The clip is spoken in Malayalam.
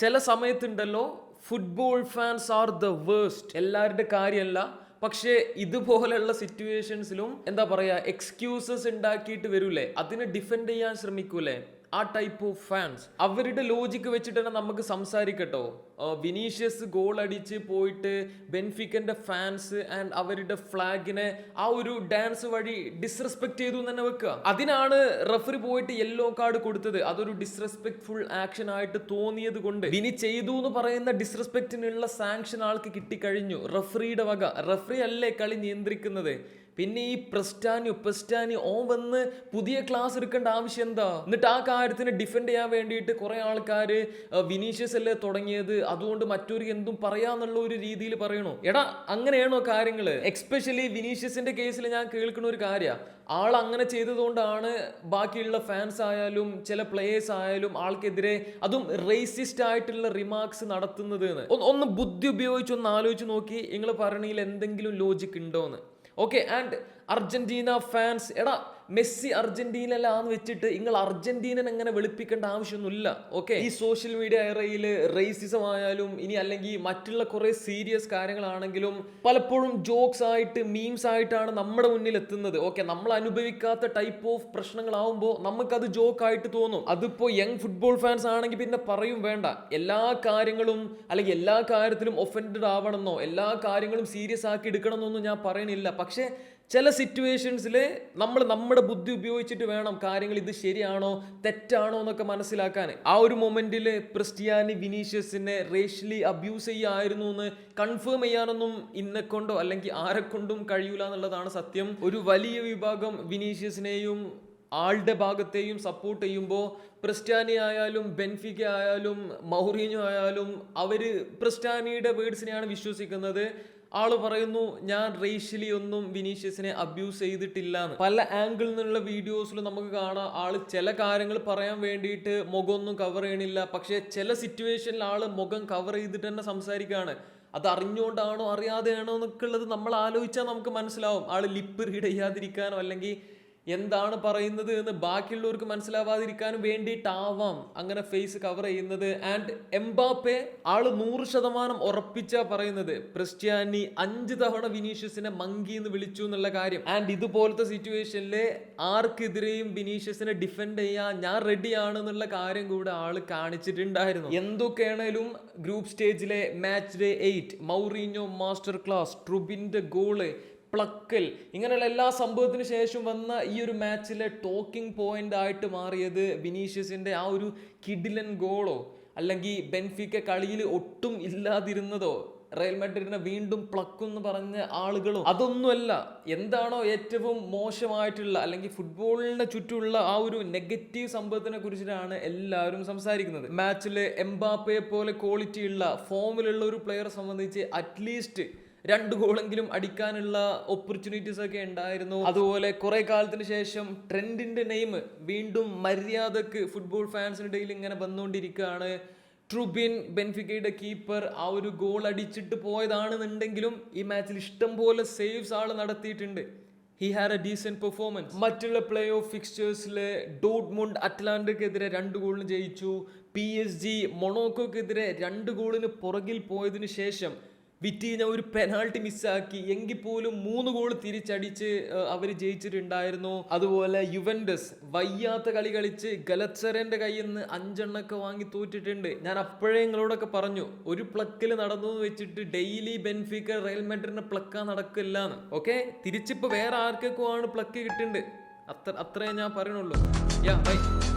ചില സമയത്തുണ്ടല്ലോ football fans are the worst എല്ലാവരുടെ കാര്യമല്ല. പക്ഷേ ഇതുപോലെയുള്ള സിറ്റുവേഷൻസിലും എന്താ പറയാ എക്സ്ക്യൂസസ് ഉണ്ടാക്കിയിട്ട് വരൂലേ അതിനെ ഡിഫെൻഡ് ചെയ്യാൻ ശ്രമിക്കൂലേ ആ ടൈപ്പ് ഓഫ് ഫാൻസ് അവരുടെ ലോജിക്ക് വെച്ചിട്ട് തന്നെ നമുക്ക് സംസാരിക്കട്ടോ. വിനീഷ്യസ് ഗോൾ അടിച്ച് പോയിട്ട് ബെൻഫിക്കന്റെ ഫാൻസ് ആൻഡ് അവരുടെ ഫ്ലാഗിനെ ആ ഒരു ഡാൻസ് വഴി ഡിസ്റെസ്പെക്ട് ചെയ്തു തന്നെ വെക്കുക. അതിനാണ് റഫറി പോയിട്ട് യെല്ലോ കാർഡ് കൊടുത്തത്. അതൊരു ഡിസ്റെസ്പെക്ട്ഫുൾ ആക്ഷൻ ആയിട്ട് തോന്നിയത് കൊണ്ട്. വിനി ചെയ്തു എന്ന് പറയുന്ന ഡിസ്റെസ്പെക്റ്റിനുള്ള സാങ്ഷൻ ആൾക്ക് കിട്ടിക്കഴിഞ്ഞു. റഫറിയുടെ വക. റഫറി അല്ലേ കളി നിയന്ത്രിക്കുന്നത്? പിന്നെ ഈ പ്രസ്റ്റാനി പെസ്റ്റാനിയോ ഓ വന്ന് പുതിയ ക്ലാസ് എടുക്കേണ്ട ആവശ്യം എന്താ? എന്നിട്ട് ആ കാര്യത്തിന് ഡിഫെൻഡ് ചെയ്യാൻ വേണ്ടിയിട്ട് കുറെ ആൾക്കാർ വിനീഷ്യസ് അല്ലേ തുടങ്ങിയത്? അതുകൊണ്ട് മറ്റൊരു എന്തും പറയാന്നുള്ള ഒരു രീതിയിൽ പറയണോ? എടാ അങ്ങനെയാണോ കാര്യങ്ങൾ എക്സ്പെഷ്യലി വിനീഷ്യസിന്റെ കേസിൽ ഞാൻ കേൾക്കുന്ന ഒരു കാര്യമാണ് ആൾ അങ്ങനെ ചെയ്തതുകൊണ്ടാണ് ബാക്കിയുള്ള ഫാൻസ് ആയാലും ചില പ്ലേയേഴ്സ് ആയാലും ആൾക്കെതിരെ അതും റേസിസ്റ്റ് ആയിട്ടുള്ള റിമാർക്സ് നടത്തുന്നത് എന്ന് ഒന്ന് ബുദ്ധി ഉപയോഗിച്ച് ഒന്ന് ആലോചിച്ച് നോക്കി നിങ്ങൾ പറയണതിൽ എന്തെങ്കിലും ലോജിക് ഉണ്ടോന്ന്. ഓക്കെ ആൻഡ് അർജന്റീന ഫാൻസ് എടാ മെസ്സി അർജന്റീനയിലാന്ന് വെച്ചിട്ട് നിങ്ങൾ അർജന്റീനൻ എങ്ങനെ വെളുപ്പിക്കേണ്ട ആവശ്യമൊന്നുമില്ല ഓക്കെ ഈ സോഷ്യൽ മീഡിയ ഏറയിൽ റേസിസം ആയാലും ഇനി അല്ലെങ്കിൽ മറ്റുള്ള കുറെ സീരിയസ് കാര്യങ്ങളാണെങ്കിലും പലപ്പോഴും ജോക്സ് ആയിട്ട് മീംസ് ആയിട്ടാണ് നമ്മുടെ മുന്നിൽ എത്തുന്നത് ഓക്കെ നമ്മൾ അനുഭവിക്കാത്ത ടൈപ്പ് ഓഫ് പ്രശ്നങ്ങളാവുമ്പോൾ നമുക്കത് ജോക്ക് ആയിട്ട് തോന്നും. അതിപ്പോ യങ് ഫുട്ബോൾ ഫാൻസ് ആണെങ്കിൽ പിന്നെ പറയും വേണ്ട. എല്ലാ കാര്യങ്ങളും അല്ലെങ്കിൽ എല്ലാ കാര്യത്തിലും ഒഫൻഡഡ് ആവണമെന്നോ എല്ലാ കാര്യങ്ങളും സീരിയസ് ആക്കി എടുക്കണമെന്നൊന്നും ഞാൻ പറയുന്നില്ല പക്ഷേ ചില സിറ്റുവേഷൻസിൽ നമ്മൾ നമ്മുടെ ബുദ്ധി ഉപയോഗിച്ചിട്ട് വേണം കാര്യങ്ങൾ ഇത് ശരിയാണോ തെറ്റാണോ എന്നൊക്കെ മനസ്സിലാക്കാൻ ആ ഒരു മൊമെന്റിൽ ക്രിസ്റ്റിയാനി വിനീഷ്യസിനെ റേഷ്യലി അബ്യൂസ് ചെയ്യായിരുന്നു എന്ന് കൺഫേം ചെയ്യാനൊന്നും ഇന്നെ കൊണ്ടോ അല്ലെങ്കിൽ ആരെ കൊണ്ടും കഴിയൂല എന്നുള്ളതാണ് സത്യം. ഒരു വലിയ വിഭാഗം വിനീഷ്യസിനെയും ആളുടെ ഭാഗത്തെയും സപ്പോർട്ട് ചെയ്യുമ്പോൾ ക്രിസ്ത്യാനി ആയാലും ബെൻഫിക്ക ആയാലും മൗറീനോ ആയാലും അവർ ക്രിസ്ത്യാനിയുടെ വേർഡ്സിനെയാണ് വിശ്വസിക്കുന്നത്. ആൾ പറയുന്നു ഞാൻ റേഷ്യലി ഒന്നും വിനീഷ്യസിനെ അബ്യൂസ് ചെയ്തിട്ടില്ല പല ആംഗിളിൽ നിന്നുള്ള വീഡിയോസിൽ നമുക്ക് കാണാം. ആൾ ചില കാര്യങ്ങൾ പറയാൻ വേണ്ടിയിട്ട് മുഖമൊന്നും കവർ ചെയ്യണില്ല. പക്ഷേ ചില സിറ്റുവേഷനിൽ ആൾ മുഖം കവർ ചെയ്തിട്ട് തന്നെ സംസാരിക്കുകയാണ് അത് അറിഞ്ഞുകൊണ്ടാണോ അറിയാതെയാണോ എന്നൊക്കെ ഉള്ളത് നമ്മൾ ആലോചിച്ചാൽ നമുക്ക് മനസ്സിലാവും. ആൾ ലിപ്പ് റീഡ് ചെയ്യാതിരിക്കാനോ അല്ലെങ്കിൽ എന്താണ് പറയുന്നത് എന്ന് ബാക്കിയുള്ളവർക്ക് മനസ്സിലാവാതിരിക്കാനും വേണ്ടിയിട്ടാവാം അങ്ങനെ ഫേസ് കവർ ചെയ്യുന്നത്. ആൻഡ് എംബാപ്പെ ആൾ നൂറ് ശതമാനം ഉറപ്പിച്ചാ പറയുന്നത്. ക്രിസ്ത്യാനി അഞ്ച് തവണ വിനീഷ്യസിനെ മങ്കി എന്ന് വിളിച്ചു എന്നുള്ള കാര്യം. ആൻഡ് ഇതുപോലത്തെ സിറ്റുവേഷനിൽ ആർക്കെതിരെയും വിനീഷ്യസിനെ ഡിഫെൻഡ് ചെയ്യാൻ ഞാൻ റെഡിയാണ് എന്നുള്ള കാര്യം കൂടെ ആൾ കാണിച്ചിട്ടുണ്ടായിരുന്നു. എന്തൊക്കെയാണേലും group സ്റ്റേജിലെ match day eight Mourinho master class ട്രുബിന്റെ goal പ്ലക്കൽ. ഇങ്ങനെയുള്ള എല്ലാ സംഭവത്തിന് ശേഷം വന്ന ഈ ഒരു മാച്ചിലെ ടോക്കിംഗ് പോയിന്റ് ആയിട്ട് മാറിയത് വിനീഷ്യസിന്റെ ആ ഒരു കിഡിലൻ ഗോളോ അല്ലെങ്കിൽ ബെൻഫിക്ക കളിയിൽ ഒട്ടും ഇല്ലാതിരുന്നതോ റയൽ മാഡ്രിഡിനെ വീണ്ടും പ്ലക്കെന്ന് പറഞ്ഞ ആളുകളും? അതൊന്നുമല്ല. എന്താണോ ഏറ്റവും മോശമായിട്ടുള്ള അല്ലെങ്കിൽ ഫുട്ബോളിനെ ചുറ്റുമുള്ള ആ ഒരു നെഗറ്റീവ് സംഭവത്തിനെ കുറിച്ചിട്ടാണ് എല്ലാവരും സംസാരിക്കുന്നത്. മാച്ചിൽ എംബാപ്പയെ പോലെ ക്വാളിറ്റി ഉള്ള ഫോമിലുള്ള ഒരു പ്ലെയറെ സംബന്ധിച്ച് അറ്റ്ലീസ്റ്റ് രണ്ട് ഗോളെങ്കിലും അടിക്കാനുള്ള ഓപ്പർച്യൂണിറ്റീസ് ഒക്കെ ഉണ്ടായിരുന്നു. അതുപോലെ കുറെ കാലത്തിന് ശേഷം ട്രെൻഡിന്റെ നെയിം വീണ്ടും മര്യാദയ്ക്ക് ഫുട്ബോൾ ഫാൻസിനിടയിൽ ഇങ്ങനെ വന്നുകൊണ്ടിരിക്കുകയാണ്. ട്രുബിൻ ബെൻഫിക്കയുടെ കീപ്പർ ആ ഒരു ഗോൾ അടിച്ചിട്ട് പോയതാണെന്നുണ്ടെങ്കിലും ഈ മാച്ചിൽ ഇഷ്ടം പോലെ സേവ്സ് ആൾ നടത്തിയിട്ടുണ്ട്. He had a decent performance മറ്റുള്ള പ്ലേ ഓഫ് ഫിക്സ്ചേഴ്സിൽ ഡോട്ട്മുണ്ട് അറ്റ്ലാന്റക്കെതിരെ രണ്ട് ഗോളിന് ജയിച്ചു. പി എസ് ജി മൊണോക്കോക്കെതിരെ രണ്ട് ഗോളിന് പുറകിൽ പോയതിനു ശേഷം വിറ്റീന ഒരു പെനാൾട്ടി മിസ്സാക്കി എങ്കിൽ പോലും മൂന്ന് ഗോൾ തിരിച്ചടിച്ച് അവർ ജയിച്ചിട്ടുണ്ടായിരുന്നു. അതുപോലെ യുവൻഡസ് വയ്യാത്ത കളി കളിച്ച് ഗലത്സരന്റെ കയ്യിൽ നിന്ന് അഞ്ചെണ്ണൊക്കെ വാങ്ങി തോറ്റിട്ടുണ്ട്. ഞാൻ അപ്പോഴേ നിങ്ങളോടൊക്കെ പറഞ്ഞു ഒരു പ്ലക്കിൽ നടന്നു വെച്ചിട്ട് ഡെയിലി ബെൻഫിക്കർ റയൽ മെഡ്രിഡിനെ പ്ലക്കാൻ നടക്കില്ല എന്ന് ഓക്കെ? തിരിച്ചിപ്പോ വേറെ ആർക്കൊക്കെ ആണ് പ്ലക്ക് കിട്ടുന്നുണ്ട് അത്ര അത്രേ ഞാൻ പറയണുള്ളൂ. യാ ബൈ